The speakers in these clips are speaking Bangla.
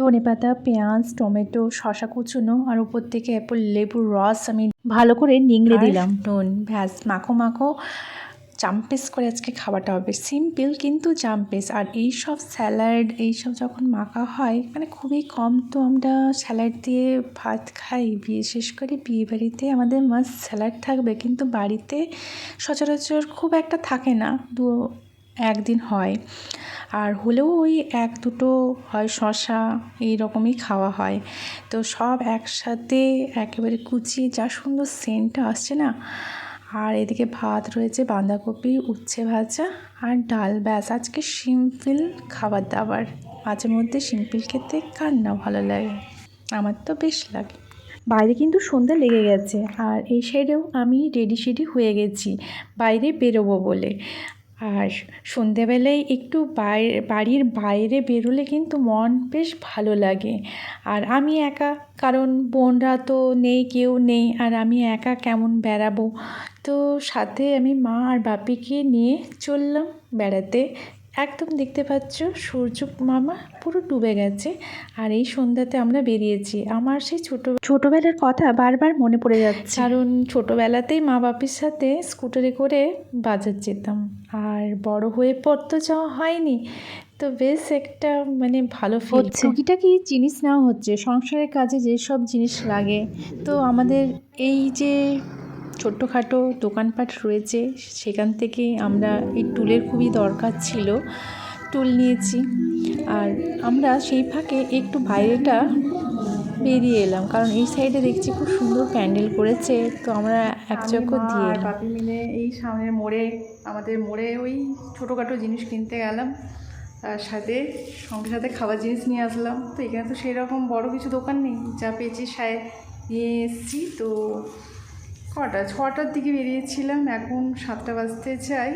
ধনে পাতা পেঁয়াজ টমেটো শশা কুচুনো আর উপর থেকে অ্যাপল লেবুর রস আমি ভালো করে নিংড়ে দিলাম। নুন ভ্যাস মাখো মাখো। চাম্পেস করে আজকে খাওয়াটা হবে। সিম্পল কিন্তু চাম্পেস। আর এই সব স্যালাড এইসব যখন মাখা হয় মানে খুবই কম তো আমরা স্যালাড দিয়ে ভাত খাই। বিশেষ করে বিয়ে বাড়িতে আমাদের মাস্ট স্যালাড থাকবে। কিন্তু বাড়িতে সচরাচর খুব একটা থাকে না। দু একদিন হয়। আর হলেও ওই এক দুটো হয় শশা এই রকমই খাওয়া হয়। তো সব একসাথে একেবারে কুচিয়ে যা সুন্দর সেন্টটা আসছে না? আর এদিকে ভাত রয়েছে, বাঁধাকপি, উচ্ছে ভাজা আর ডাল। ব্যাস, আজকে সিম্পল খাবার দাবার মাঝে মধ্যে সিম্পল খেতে কার না ভালো লাগে? আমার তো বেশ লাগে। বাইরে কিন্তু সন্ধ্যা লেগে গেছে, আর এই সাইডেও আমি রেডি সেডি হয়ে গেছি। বাইরে বেরোবো বলে। আর সন্ধেবেলায় একটু বাইরে বাড়ির বাইরে বেরোলে কিন্তু মন বেশ ভালো লাগে। আর আমি একা, কারণ বোনরা তো নেই, কেউ নেই, আর আমি একা কেমন বেড়াবো? তো সাথে আমি মা আর বাপিকে নিয়ে চললাম বেড়াতে। একদম দেখতে পাচ্ছ সূর্য মামা পুরো ডুবে গেছে। আর এই সন্ধ্যাতে আমরা বেরিয়েছি। আমার সেই ছোটো ছোটোবেলার কথা বারবার মনে পড়ে যাচ্ছে। কারণ ছোটোবেলাতেই মা বাপির সাথে স্কুটারে করে বাজার যেতাম। আর বড় হয়ে পর তো যাওয়া হয়নি। তো বেশ একটা মানে ভালো ফিল। টুকিটাকি জিনিস নেওয়া হচ্ছে। সংসারের কাজে যেসব জিনিস লাগে। তো আমাদের এই যে ছোট্টখাটো দোকানপাট রয়েছে সেখান থেকে আমরা এই টুলের খুবই দরকার ছিল টুল নিয়েছি আর আমরা সেই ফাঁকে একটু বাইরেটা বেরিয়ে এলাম কারণ এই সাইডে দেখছি খুব সুন্দর প্যান্ডেল করেছে তো আমরা এক চক্কর দিয়ে। বাপি মিলে এই সামনের মোড়ে আমাদের মোড়ে ওই ছোটোখাটো জিনিস কিনতে গেলাম তার সাথে সঙ্গে সাথে খাবার জিনিস নিয়ে আসলাম তো এখানে তো সেরকম বড় কিছু দোকান নেই যা পেয়েছি সায় নিয়ে এসেছি তো কটা ছটার দিকে বেরিয়েছিলাম, এখন সাতটা বাজতে চাই,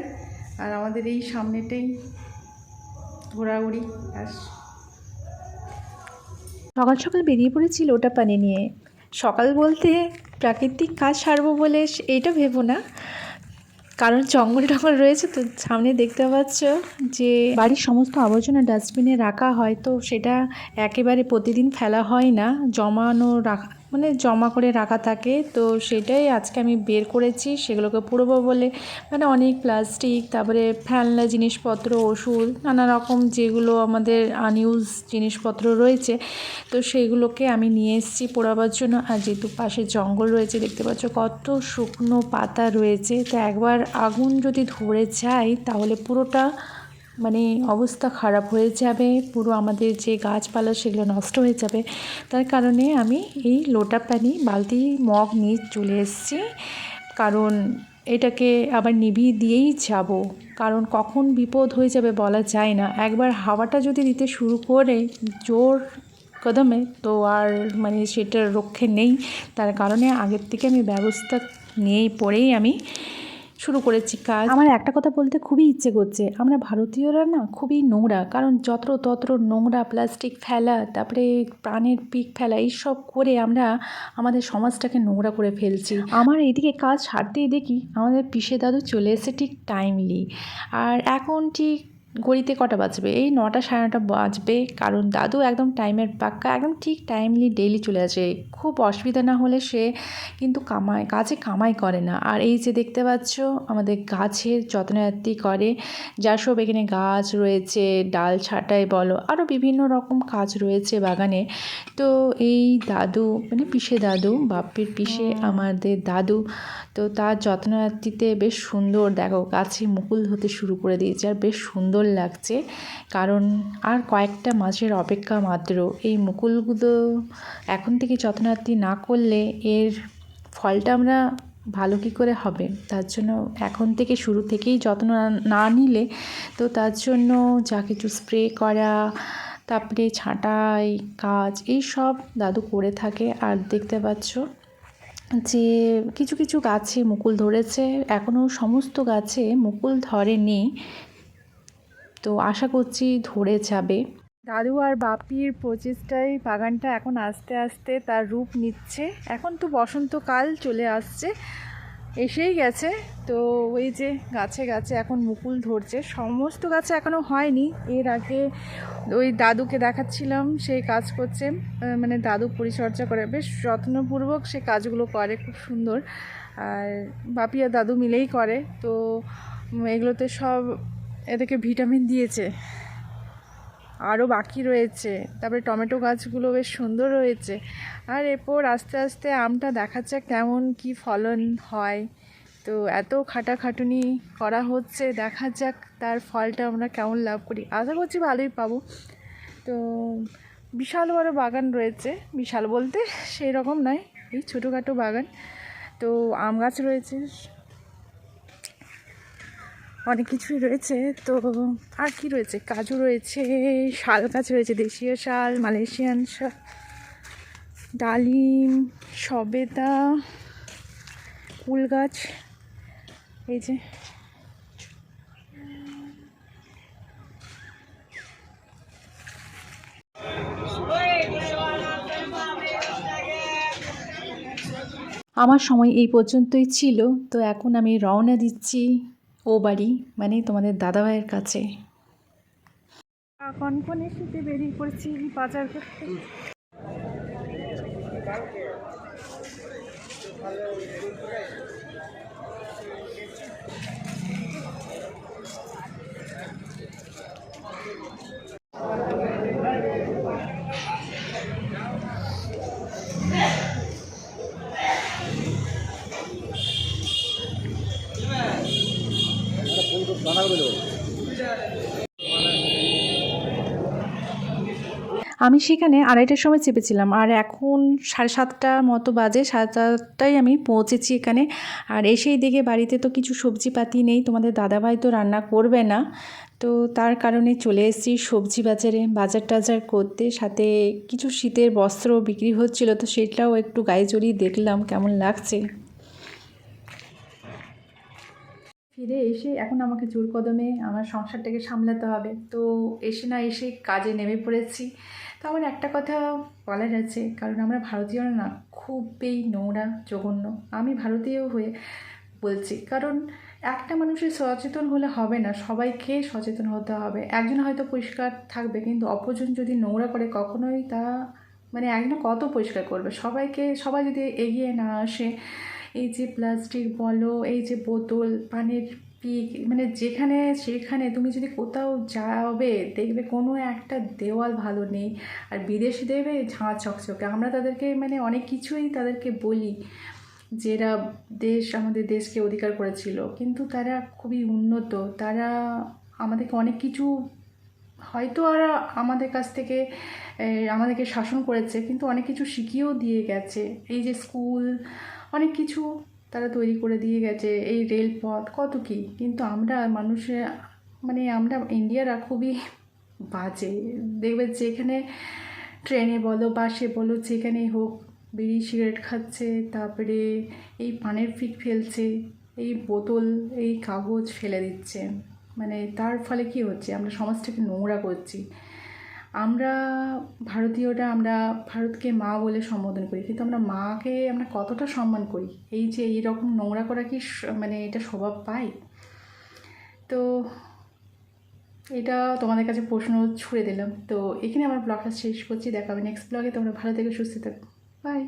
আর আমাদের এই সামনেটাই ঘোরাঘুরি, ব্যাস। সকাল সকাল বেরিয়ে পড়েছি লোটা পানি নিয়ে। সকাল বলতে প্রাকৃতিক কাজ সারবো বলে এইটা ভেবো না। কারণ জঙ্গল টঙ্গল রয়েছে তো সামনে দেখতে পাচ্ছ যে বাড়ির সমস্ত আবর্জনা ডাস্টবিনে রাখা হয়, তো সেটা একেবারে প্রতিদিন ফেলা হয় না। জমানো রাখা মানে জমা করে রাখা থাকে। তো সেটাই আজকে আমি বের করেছি, সেগুলোকে পুরোবো বলে। মানে অনেক প্লাস্টিক তারপরে ফেলনা জিনিসপত্র, ওষুধ, নানা রকম যেগুলো আমাদের আনইউজ জিনিসপত্র রয়েছে। তো সেগুলোকে আমি নিয়ে এসেছি পোড়াবার জন্য। আর যেহেতু পাশে জঙ্গল রয়েছে, দেখতে পাচ্ছ কত শুকনো পাতা রয়েছে। তো একবার আগুন যদি ধরে যায়, তাহলে পুরোটা মানে অবস্থা খারাপ হয়ে যাবে, পুরো আমাদের যে গাছপালা সেগুলো নষ্ট হয়ে যাবে। তার কারণে আমি এই লোটা পানি, বালতি, মগ নিয়ে চলে এসেছি। কারণ এটাকে আবার নিভিয়ে দিয়েই যাব। কারণ কখন বিপদ হয়ে যাবে বলা যায় না। একবার হাওয়াটা যদি দিতে শুরু করে, জোর কদমে, তো আর মানে সেটার রক্ষে নেই। তার কারণে আগের থেকে আমি ব্যবস্থা নিয়েই পড়েই আমি শুরু করেছি কাজ। আমার একটা কথা বলতে খুবই ইচ্ছে করছে। আমরা ভারতীয়রা না খুবই নোংরা, কারণ যত্র তত্র নোংরা প্লাস্টিক ফেলা, তারপরে প্রাণের পিক ফেলা, এইসব করে আমরা আমাদের সমাজটাকে নোংরা করে ফেলছি। আমার এদিকে কাজ সারতেই দেখি, আমাদের পিসে দাদু চলে এসে ঠিক টাইমলি আর এখন ঠিক ঘড়িতে কটা বাজবে? এই নটা সাড়ে নটা বাজবে। কারণ দাদু একদম টাইমের পাক্কা একদম ঠিক টাইমলি ডেইলি চলে আসে। খুব অসুবিধা না হলে সে কিন্তু কামায় কাজে কামাই করে না। আর এই যে দেখতে পাচ্ছ আমাদের গাছের যত্নার্থী করে। যা সব এখানে গাছ রয়েছে ডাল ছাঁটাই বলো আরও বিভিন্ন রকম কাজ রয়েছে বাগানে। তো এই দাদু মানে পিসে দাদু বাপের পিসে আমাদের দাদু তো তার যত্নার্থীতে বেশ সুন্দর দেখো গাছে মুকুল হতে শুরু করে দিয়েছে। আর বেশ সুন্দর লাগছে। কারণ আর কয়েকটা মাসের অপেক্ষা মাত্র। এই মুকুলগুলো এখন থেকে যত্নার্থী না করলে এর ফলটা আমরা ভালো কী করে হবে? তার জন্য এখন থেকে শুরু থেকেই যত্ন না- না নিলে তো তার জন্য যা কিছু স্প্রে করা, তারপরে ছাঁটাই, কাজ এই সব দাদু করে থাকে। আর দেখতে পাচ্ছ যে কিছু কিছু গাছে মুকুল ধরেছে। এখনও সমস্ত গাছে মুকুল ধরেনি। তো আশা করছি ধরে যাবে। দাদু আর বাপির প্রচেষ্টায় বাগানটা এখন আস্তে আস্তে তার রূপ নিচ্ছে। এখন তো বসন্তকাল চলে আসছে, এসেই গেছে। তো ওই যে গাছে গাছে এখন মুকুল ধরছে। সমস্ত গাছে এখনও হয়নি। এর আগে ওই দাদুকে দেখাচ্ছিলাম, সেই কাজ করছে। মানে দাদু পরিচর্যা করে, বেশ যত্নপূর্বক সে কাজগুলো করে, খুব সুন্দর। আর বাপি আর দাদু মিলেই করে। তো এগুলোতে সব এদেরকে ভিটামিন দিয়েছে। আরও বাকি রয়েছে। তারপরে টমেটো গাছগুলো বেশ সুন্দর রয়েছে। আর এরপর আস্তে আস্তে আমটা দেখাচ্ছে কেমন কি ফলন হয়। তো এত খাটাখাটুনি করা হচ্ছে। দেখা যাক তার ফলটা আমরা কেমন লাভ করি। আশা করছি ভালোই পাবো। তো বিশাল বড় বাগান রয়েছে। বিশাল বলতে সেই রকম নয়, এই ছোটোখাটো বাগান। তো আম গাছ রয়েছে। অনেক কিছুই রয়েছে। তো আর কি রয়েছে? কাজু রয়েছে, শাল গাছ রয়েছে, দেশীয় শাল, মালয়েশিয়ান শাল, ডালিম, সবেদা কুল গাছ, এই যে। আমার সময় এই পর্যন্তই ছিল। তো এখন আমি রওনা দিচ্ছি। ও বাড়ি মানে তোমাদের দাদাভাইয়ের কাছে। কনকনে শীতে বেরিয়ে পড়েছি বাজার করতে। আমি সেখানে আড়াইটার সময় চেপেছিলাম, আর এখন সাড়ে সাতটার মতো বাজে, সাড়ে সাতটায় আমি পৌঁছেছি এখানে। আর এসেই দেখে বাড়িতে তো কিছু সবজিপাতি নেই, তোমাদের দাদাভাই তো রান্না করবে না। তো তার কারণে চলে এসেছি সবজি বাজারে, বাজার টাজার করতে। সাথে কিছু শীতের বস্ত্র বিক্রি হচ্ছিল, তো সেটাও একটু গায়ে জড়িয়ে দেখলাম, কেমন লাগছে। ফিরে এসে এখন আমাকে জোর কদমে আমার সংসারটাকে সামলাতে হবে। তো এসে না এসে কাজে নেমে পড়েছি। তো আমার একটা কথা বলার আছে, কারণ আমরা ভারতীয়রা না খুবই নোংরা, জঘন্য। আমি ভারতীয় হয়ে বলছি, কারণ একটা মানুষের সচেতন হলে হবে না, সবাইকে সচেতন হতে হবে। একজন হয়তো পরিষ্কার থাকবে, কিন্তু অপরজন যদি নোংরা করে, কখনোই তা মানে একজন কত পরিষ্কার করবে? সবাইকে, সবাই যদি এগিয়ে না আসে এই যে প্লাস্টিক বলো, এই যে বোতল, পানির পিক মানে যেখানে সেখানে তুমি যদি কোথাও যাবে, দেখবে কোনো একটা দেওয়াল ভালো নেই। আর বিদেশি দেবে ঝাঁ চকচকে। আমরা তাদেরকে মানে অনেক কিছুই তাদেরকে বলি যেরা দেশ, আমাদের দেশকে অধিকার করেছিল। কিন্তু তারা খুবই উন্নত। তারা আমাদেরকে অনেক কিছু হয়তো আর আমাদের কাছ থেকে আমাদেরকে শাসন করেছে, কিন্তু অনেক কিছু শিখিয়েও দিয়ে গেছে। এই যে স্কুল, অনেক কিছু তারা তৈরি করে দিয়ে গেছে, এই রেলপথ, কত কি। কিন্তু আমরা মানুষে মানে আমরা ইন্ডিয়ারা খুবই বাজে। দেখবে যেখানে ট্রেনে বলো, বাসে বলো, যেখানেই হোক, বিড়ি, সিগারেট খাচ্ছে, তারপরে এই পানের ফিক ফেলছে, এই বোতল, এই কাগজ ফেলে দিচ্ছে। মানে তার ফলে কি হচ্ছে, আমরা সমাজটাকে নোংরা করছি। আমরা ভারতীয়রা, আমরা ভারতকে মা বলে সম্বোধন করি, কিন্তু আমরা মাকে আমরা কতটা সম্মান করি? এই যে এইরকম নোংরা করা কি মানে এটা স্বভাব পাই তো এটা তোমাদের কাছে প্রশ্ন ছুড়ে দিলাম। তো এখানে আমার ব্লগটা শেষ করছি, দেখা হবে নেক্সট ব্লগে। তোমরা ভালো থেকে, সুস্থ থাকো। বাই